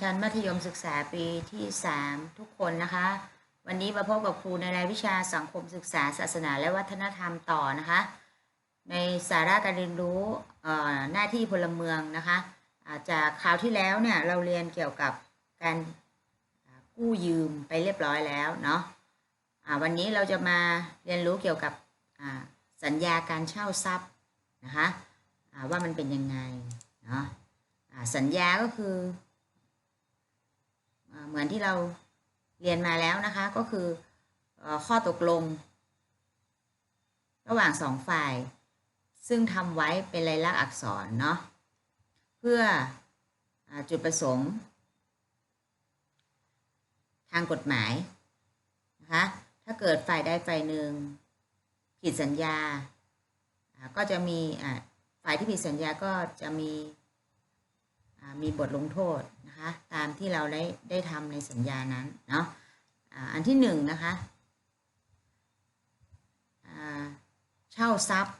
ชั้นมัธยมศึกษาปีที่ 3 ทุกคนนะคะ วันนี้มาพบกับครูในรายวิชาสังคมศึกษาศาสนาและวัฒนธรรมต่อนะคะ ในสาระการเรียนรู้หน้าที่พลเมืองนะคะาจากคราวที่แล้วเนี่ยเราเรียนเกี่ยวกับการกู้ยืมไปเรียบร้อยแล้วเนาะวันนี้เราจะมาเรียนรู้เกี่ยวกับสัญญาการเช่าทรัพย์นะคะว่ามันเป็นยังไงเนาะสัญญาก็คือ เหมือนที่เราเรียนมาแล้วนะคะ ก็คือข้อตกลง ระหว่างสองฝ่าย ซึ่งทำไว้เป็นลายลักษณ์อักษรเนาะเพื่ออจุดประสงค์ ทางกฎหมายนะคะถ้าเกิดฝ่ายใดฝ่ายหนึ่งผิดสัญญา ก็จะมีฝ่ายที่ผิดสัญญาก็จะมีมีบทลงโทษ นะคะตามที่เราได้ได้ทำในสัญญานั้นเนาะอันที่หนึ่งนะคะเช่าทรัพย์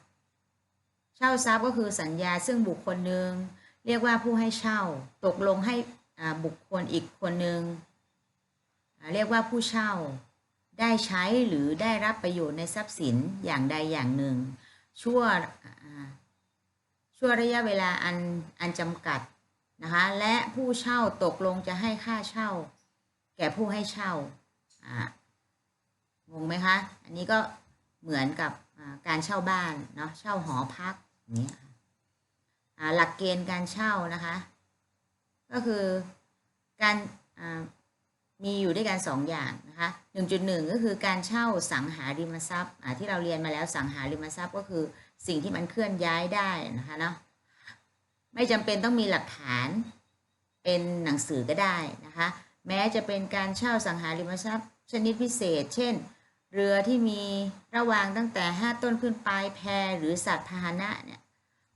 เช่าทรัพย์ก็คือสัญญาซึ่งบุคคลหนึ่งเรียกว่าผู้ให้เช่าตกลงให้อาบุคคลอีกคนหนึ่งเรียกว่าผู้เช่าได้ใช้หรือได้รับประโยชน์ในทรัพย์สินอย่างใดอย่างหนึ่ง ชั่วอ่าชั่วระยะเวลาอันอันจำกัด นะคะและผู้เช่าตกลงจะให้ค่าเช่า แก่ผู้ให้เช่าอ่างงไหมคะ อันนี้ก็เหมือนกับการเช่าบ้านเนาะเช่าหอพักอย่างเงี้ยค่ะหลักเกณฑ์การเช่านะคะ ก็คือการมีอยู่ด้วยกันสองอย่างนะคะ1.1 ก็คือการเช่าสังหาริมทรัพย์ที่เราเรียนมาแล้วสังหาริมทรัพย์ก็คือสิ่งที่มันเคลื่อนย้ายได้นะคะเนาะ ไม่จำเป็นต้องมีหลักฐานเป็นหนังสือก็ได้นะคะ แม้จะเป็นการเช่าสังหาริมทรัพย์ ชนิดพิเศษ เช่น เรือที่มีระวางตั้งแต่ 5 ต้นขึ้นไปแพหรือสัตว์พาหนะเนี่ย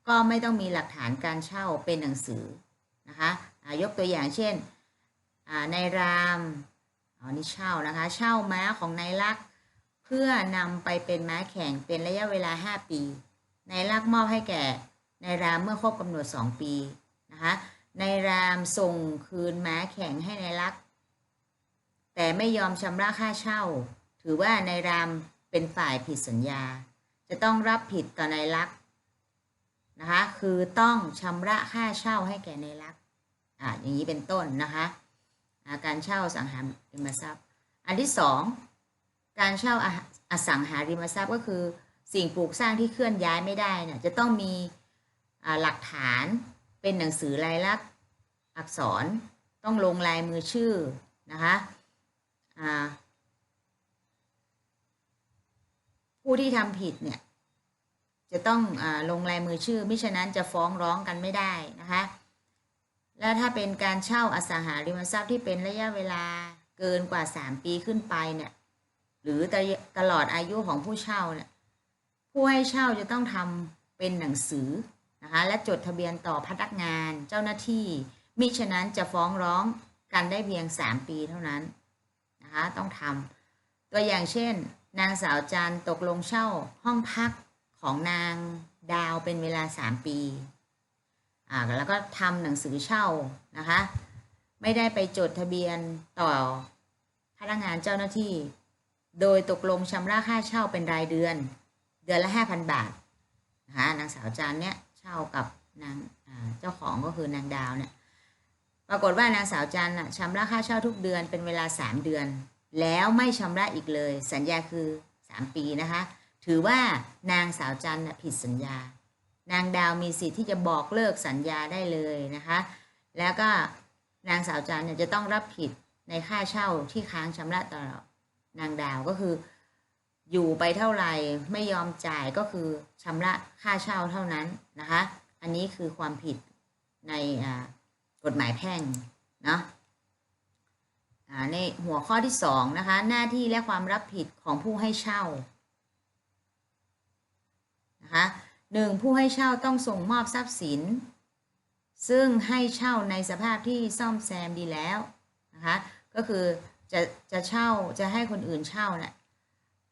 ก็ไม่ต้องมีหลักฐานการเช่าเป็นหนังสือนะคะยกตัวอย่างเช่นนายรามอ๋อนี่เช่านะคะ เช่าม้าของนายลักษเพื่อนำไปเป็นม้าแข่งเป็นระยะเวลา 5 ปี นายลักมอบให้แก่ นายรามเมื่อครบกำหนด 2 ปีนะคะนายรามส่งคืนม้าแข่งให้นายลัก แต่ไม่ยอมชำระค่าเช่า ถือว่านายรามเป็นฝ่ายผิดสัญญา จะต้องรับผิดต่อนายลักนะคะคือต้องชำระค่าเช่าให้แก่นายลักอ่าอย่างนี้เป็นต้นนะคะาการเช่าสังหาริมทรัพย์ อันที่สองการเช่าออสังหาริมทรัพย์ก็คือ สิ่งปลูกสร้างที่เคลื่อนย้ายไม่ได้เนี่ยจะต้องมี หลักฐานเป็นหนังสือลายลักษณ์อักษรต้องลงลายมือชื่อนะคะผู้ที่ทำผิดเนี่ยจะต้องอลงลายมือชื่อ มิฉะนั้นจะฟ้องร้องกันไม่ได้นะคะ และถ้าเป็นการเช่าอสังหาริมทรัพย์ที่เป็นระยะเวลาเกินกว่า 3 ปีขึ้นไปเนี่ยหรือตลอดอายุของผู้เช่าเนี่ยผู้ให้เช่าจะต้องทำเป็นหนังสือ นะคะและจดทะเบียนต่อพนักงานเจ้าหน้าที่มิฉะนั้นจะฟ้องร้องกันได้เพียง 3 ปีเท่านั้นนะคะต้องทำตัวอย่างเช่น นางสาวจันตกลงเช่าห้องพักของนางดาวเป็นเวลา 3 ปีอ่าแล้วก็ทำหนังสือเช่านะคะไม่ได้ไปจดทะเบียนต่อพนักงานเจ้าหน้าที่ โดยตกลงชำระค่าเช่าเป็นรายเดือน เดือนละ 5,000 บาทนะคะนางสาวจันเนี่ย เช่ากับนางเจ้าของก็คือนางดาวเนี่ยปรากฏว่านางสาวจันน่ะชำระค่าเช่าทุกเดือนเป็นเวลา 3 เดือน แล้วไม่ชำระอีกเลย สัญญาคือ 3 ปีนะคะ ถือว่านางสาวจันผิดสัญญา นางดาวมีสิทธิ์ที่จะบอกเลิกสัญญาได้เลยนะคะ แล้วก็นางสาวจันเนี่ยจะต้องรับผิดในค่าเช่าที่ค้างชำระต่อนางดาวก็คือ อยู่ไปเท่าไหร่ไม่ยอมจ่ายก็คือชำระค่าเช่าเท่านั้นนะคะ อันนี้คือความผิดในกฎหมายแพ่งเนาะในหัวข้อที่สองนะคะ หน้าที่และความรับผิดของผู้ให้เช่านะคะหนึ่งผู้ให้เช่าต้องส่งมอบทรัพย์สิน ซึ่งให้เช่าในสภาพที่ซ่อมแซมดีแล้วนะคะก็คือจะจะเช่าจะให้คนอื่นเช่าเนะ่ย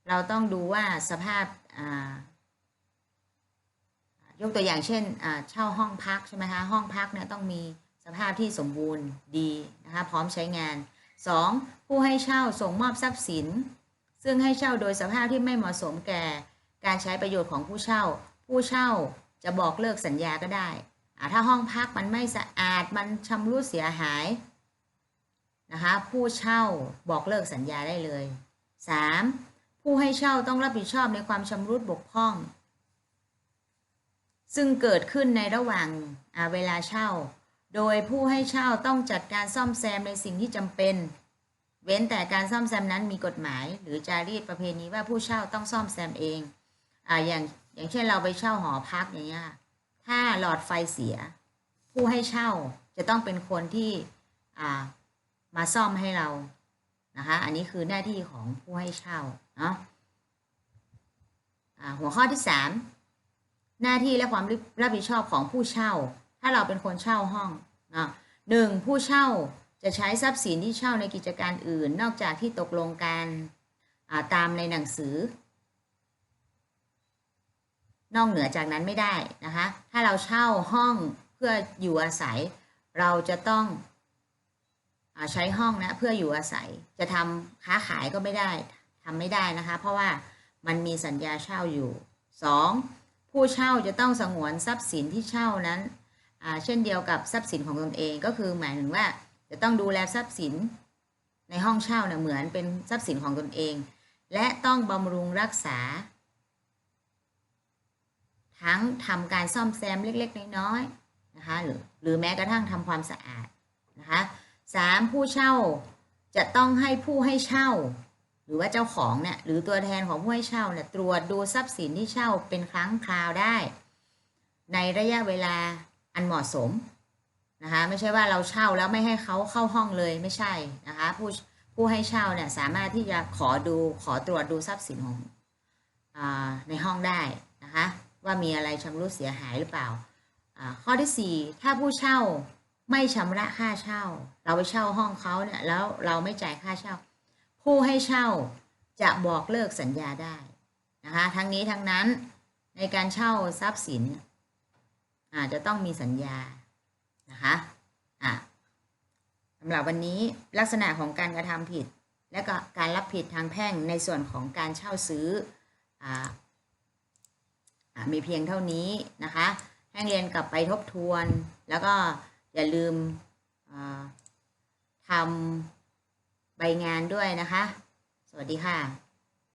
เราต้องดูว่าสภาพยกตัวอย่างเช่นเช่าห้องพักใช่ไหมคะห้องพักเนี่ยต้องมีสภาพที่สมบูรณ์ดีนะคะพร้อมใช้งาน 2. ผู้ให้เช่าส่งมอบทรัพย์สิน ซึ่งให้เช่าโดยสภาพที่ไม่เหมาะสมแก่ การใช้ประโยชน์ของผู้เช่า ผู้เช่าจะบอกเลิกสัญญาก็ได้ถ้าห้องพักมันไม่สะอาดมันชำรุดเสียหายนะคะผู้เช่าบอกเลิกสัญญาได้เลย 3. ผู้ให้เช่าต้องรับผิดชอบในความชำรุดบกพร่อง ซึ่งเกิดขึ้นในระหว่างเวลาเช่า โดยผู้ให้เช่าต้องจัดการซ่อมแซมในสิ่งที่จำเป็น เว้นแต่การซ่อมแซมนั้นมีกฎหมาย หรือจารีตประเพณีว่าผู้เช่าต้องซ่อมแซมเองอ่าอย่างอย่างเช่นเราไปเช่าหอพักอย่างเงี้ยถ้าหลอดไฟเสีย ผู้ให้เช่าจะต้องเป็นคนที่มาซ่อมให้เรานะคะ อันนี้คือหน้าที่ของผู้ให้เช่า เนาะหัวข้อที่สามหน้าที่และความรับผิดชอบของผู้เช่า ถ้าเราเป็นคนเช่าห้องเนาะหนึ่งผู้เช่าจะใช้ทรัพย์สินที่เช่าในกิจการอื่น นอกจากที่ตกลงกันตามในหนังสือ นอกเหนือจากนั้นไม่ได้นะคะ ถ้าเราเช่าห้องเพื่ออยู่อาศัย เราจะต้องอใช้ห้องนะเพื่ออยู่อาศัย จะทำค้าขายก็ไม่ได้ท ทำไม่ได้นะคะ เพราะว่ามันมีสัญญาเช่าอยู่ 2. ผู้เช่าจะต้องสงวนทรัพย์สินที่เช่านั้นเช่นเดียวกับทรัพย์สินของตนเองก็คือหมายถึงว่าจะต้องดูแลทรัพย์สินในห้องเช่าเนี่ยเหมือนเป็นทรัพย์สินของตนเอง และต้องบำรุงรักษา ทั้งทำการซ่อมแซมเล็กๆ น้อยๆนะคะหรือหรือแม้กระทั่งทำความสะอาดนะคะสามผู้เช่าจะต้องให้ผู้ให้เช่า หรือว่าเจ้าของเนี่ยหรือตัวแทนของผู้ให้เช่าเนี่ยตรวจดูทรัพย์สินที่เช่าเป็นครั้งคราวได้ ในระยะเวลาอันเหมาะสมนะคะไม่ใช่ว่าเราเช่าแล้วไม่ให้เขาเข้าห้องเลยไม่ใช่นะคะผู้ผู้ให้เช่าเนี่ยสามารถที่จะขอดูขอตรวจดูทรัพย์สินของอในห้องได้นะคะว่ามีอะไรชำรุดเสียหายหรือเปล่าอ่าข้อที่ 4 ถ้าผู้เช่าไม่ชำระค่าเช่า เราไปเช่าห้องเขาเนี่ยแล้วเราไม่จ่ายค่าเช่า ผู้ให้เช่าจะบอกเลิกสัญญาได้นะคะทั้งนี้ทั้งนั้นในการเช่าทรัพย์สินอาจจะต้องมีสัญญานะคะอะสำหรับวันนี้ลักษณะของการกระทำผิด และก็การรับผิดทางแพ่งในส่วนของการเช่าซื้ออ่าอ่มีเพียงเท่านี้นะคะให้เรียนกลับไปทบทวน แล้วก็อย่าลืมทำ ใบงานด้วยนะคะ สวัสดีค่ะ